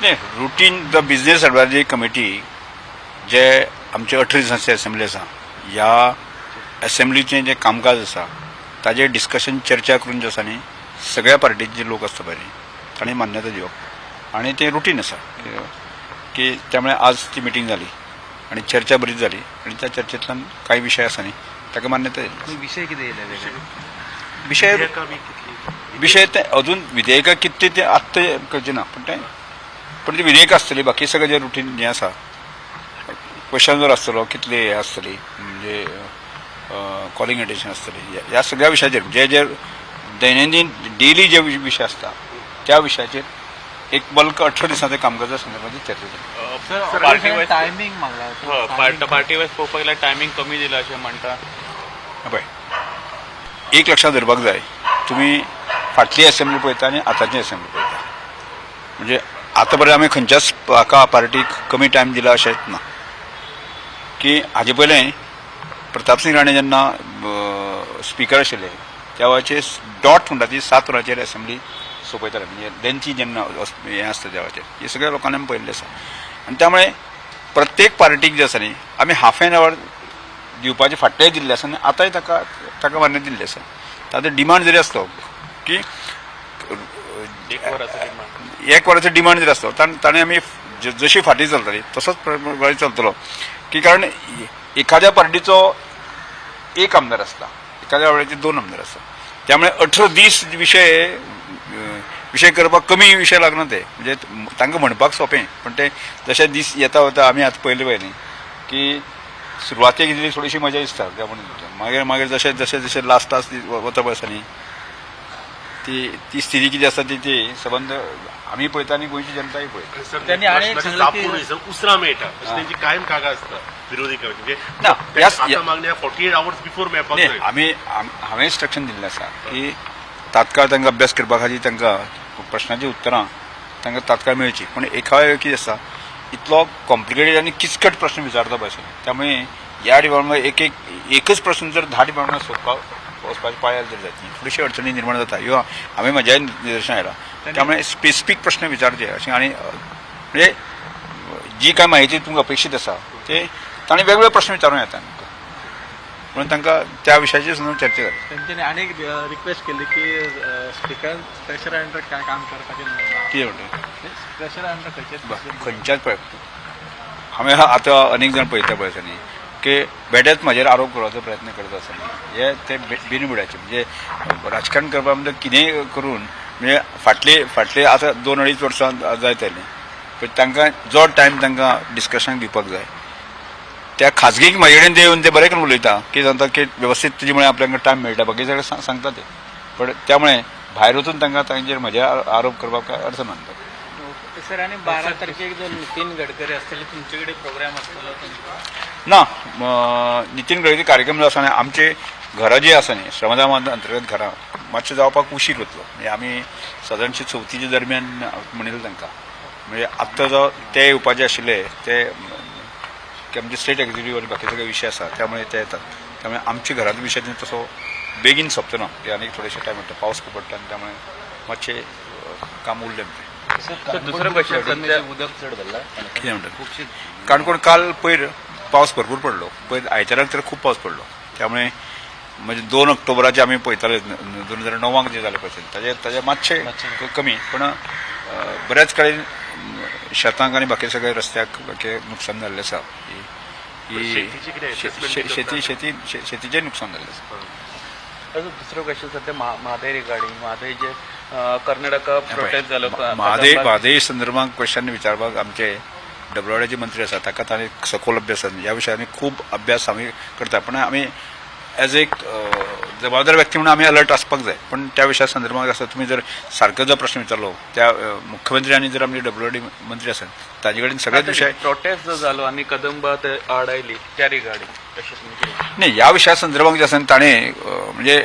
नाही routine the business advisory committee जे आमचे अठरा दिसांचे असेंब्ली आसा ह्या असेंब्लीचें जें कामकाज आसा ताजेर डिस्कशन चर्चा करून जे आसा न्ही सगळ्या पार्टीचे लोक आसता पळय न्ही तांणी मान्यता दिवप. आणि ते रुटीन आसा की- त्यामुळे आज ती मिटींग जाली आणि चर्चा बरीच जाली आणि त्या चर्चेतल्यान काही विशय आसा न्ही ताका मान्यता दिली. विषय कितें विशय विशय ते अजून विधेयकां कितें ते आत्ता करचे ना पण ते पण ती विधेयकां आसतली बाकी सगळें जे रुटीन हें आसा क्वेश्चन जर आसतलो कितले हे आसतली म्हणजे कॉलिंग अटेन्शन आसतली ह्या- सगळ्या विशयाचेर जे जे दैनंदीन डेली जे विशय आसता त्या विशयाचेर एक बल्क अठरा दिसांच्या कामकाजा संदर्भात चर्चा wise timing part- party wise पळोवपाक गेल्यार टायमींग कमी दिला अशें म्हणटा पळय एक लक्षात धरपाक जाय तुमी फाटली असेंब्ली पळयता आनी आतांची असेंब्ली पळयता म्हणजे आतां पर्यंत आमी खंयच्याच हाका पार्टीक कमी टायम दिला अशेंच ना. की हाजे पयलें प्रतापसिंग राणे जेन्ना स्पिकर आशिल्ले त्या वेळाचेर डॉट म्हणटा ती सात वरांचेर असेंब्ली सोंपयताले म्हणजे लेंथी जेन्ना हें आसता त्या वेळाचेर हे सगळ्या लोकांनी आमी पळयल्लें आसा आनी त्यामुळे प्रत्येक पार्टीक जे आसा न्ही आमी हाफ एन आवर दिवपाचे फाटलेय दिल्ले आसा आनी आतांय ताका ताका मान्यता दिल्ली आसा ताचो डिमांड जरी आसलो की एक वराचो डिमांड जर आसलो ताण ताणें आमी ज- जशी फाटी चलतली तसोच चलतलो. की कारण एखाद्या पार्टीचो एक आमदार आसता एखाद्या वेळाचे दोन आमदार आसता त्यामुळे अठरा दीस विशय अं, विशय करपाक कमी विशय लागना ते म्हणजे तांकां म्हणपाक सोंपें पण ते जशे दीस येता वता आमी आतां पयले न्ही की सुरवातेक इतली थोडीशी मजा दिसता. त्या म्हणून मागीर मागीर जशें जशें जशें लास्ट लास्ट वता पळय आसा न्ही ती ती स्थिती कितें आसा ती ती संबंध आमी पळयता आनी गोंयची जनताय पळयता की- उसरा मेळटा अशी त्यांची कायम कागा आसता विरोधी मागण्या फोर्टी एट आवर्स बिफोर मेळपाक आमी हांवें इंस्ट्रक्शन दिल्लें आसा की तात्काळ तांकां अभ्यास करपा खातीर तांकां प्रश्नाची उतरां तांकां तात्काळ मेळची पूण एका वेळेर कितें आसा इतलो कॉम्प्लिकेटेड आनी किचकट प्रश्न विचारता अशें त्यामुळे ह्या डिपार्टमेंट एक एक एकच प्रश्न जर धा डिपार्टमेंट सोदपाक वचपाची पाळ्यार जर न्ही थोडीशी अडचणी निर्माण जाता ह्यो हांवें म्हज्याय निदर्शन आयला त्यामुळे स्पेसिफीक प्रश्न विचारचे अशें आनी म्हणजे जी काय माहिती तुमकां अपेक्षीत आसा ते तांणी वेगवेगळे प्रश्न विचारूं येता म्हणून तांकां त्या विशयाचेर सुद्दां चर्चा जाली त्यांच्यानी अनेक रिक्वेस्ट केली की स्पीकर प्रेशर अंडर काय काम करपाचें कितें खंयचेच खंयच्याच पळय हांवें आतां अनेक जाण पळयता पळय की बेड्याच म्हाजेर आरोप करपाचो प्रयत्न करता आसा न्ही हे ते बिनबुड्याचे म्हणजे राजकारण करपा म्हणजे कितेंय करून म्हणजे फाटले फाटले आतां दोन अडीच वर्सां जायत आयलीं पण तांकां जो टायम तांकां डिस्कशनाक दिवपाक जाय. त्या खाजगीक म्हाजे कडेन ते येवन ते बरें करून उलयता की सांगता की वेवस्थीत तुजे मुळे आपल्याक टायम मेळटा बाकी सगळें सांग- सांगता ते. पण त्यामुळे भायर वचून तांकां तांचेर म्हजे आरोप करपाक काय अडचण मानता सर आणि बारा तारखेक जो नितीन गडकरी असतले तुमचे प्रोग्राम असतलो ना नितीन गडकरी कार्यक्रम जो आसा न्ही आमचे घरां जी आसा न्ही श्रमदाम अंतर्गत घरां मातशें जावपाक उशीर वतलो म्हणजे आमी सादारणशी चवथीच्या दरम्यान म्हणिल्लें तांकां. म्हणजे आत्तां जो ते येवपाचे आशिल्ले ते आमचे स्टेट एक्झिक्युटीव आनी बाकी सगळे विशय आसा त्यामुळे ते येतात. त्यामुळे आमच्या घरात विशय तसो बेगीन सोंपता ना. ते आनीक थोडेशे टायम वयता पावस खूब पडटा आनी त्यामुळे मातशें काम उरलें आमचें दुसरं उदक चड कितें म्हणटात काणकोण काल पयर पावस भरपूर पडलो. पयर आयताराक तर खूब पावस पडलो. त्यामुळे म्हणजे दोन ऑक्टोबराचे आमी पळयताले दोन हजार णवाक जे जाले पळय ताजे ताजे मातशे कमी. पण बऱ्याच अ, शेतांक आनी बाकी सगळे रस्त्याक बाकी नुकसान जाल्लें आसा ही-? शेती शेती शेतीचें नुकसान? जाल्लें आसा ताजो दुसरो क्वेश्चन सध्या म्हा- म्हादय रिगार्डींग म्हादय जे कर्नाटका प्रोटेस्ट जालो म्हादय म्हादय संदर्भात क्वेश्चन विचारपाक आमचे डब्ल्यूआयचे मंत्री आसा ताका ताणें सखोल अभ्यास ह्या विशयानी खूब अभ्यास आमी करता. पण आमी एज एक जबाबदार व्यक्ती म्हणून आमी अलर्ट आसपाक जाय पण त्या विशया संदर्भात आसा तुमी जर सारको जो प्रश्न विचारलो त्या मुख्यमंत्री आनी जर आमचे डब्ल्यूआयडी मंत्री आसात ताजे कडेन सगळेच विशय प्रोटेस्ट जो जालो आनी कदंबा ते आड आयली त्या रिगार्डींग नाही या विशया संदर्भात जे ताणें म्हणजे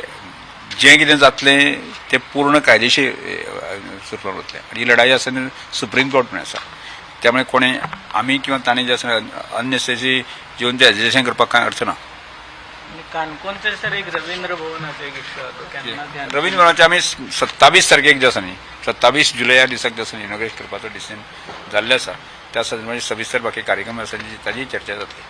जें कितें जातलें तें पूर्ण कायदेशीर सुटोवन वतलें आनी ही लढाई आसा सुप्रीम कोर्ट म्हणून आसा त्यामुळे कोणी आमी किंवा ताणें जे आसा अननेसेसरी जेवन तें एजिटेशन करपाक कांय अर्थ ना. काणकोणचे सर एक रवींद्र भवन असे एक इश्यू होतो त्यांना ध्यान- रवींद्र भवनाचे आमी सत्तावीस तारखेक जे आसा न्ही सत्तावीस जुलय दिसाक जे आसा इनॉग्रेट करपाचो डिसिजन जाल्ले आसा त्या संदर्भात सविस्तर बाकी कार्यक्रम आसा जी- ताजी चर्चा जातली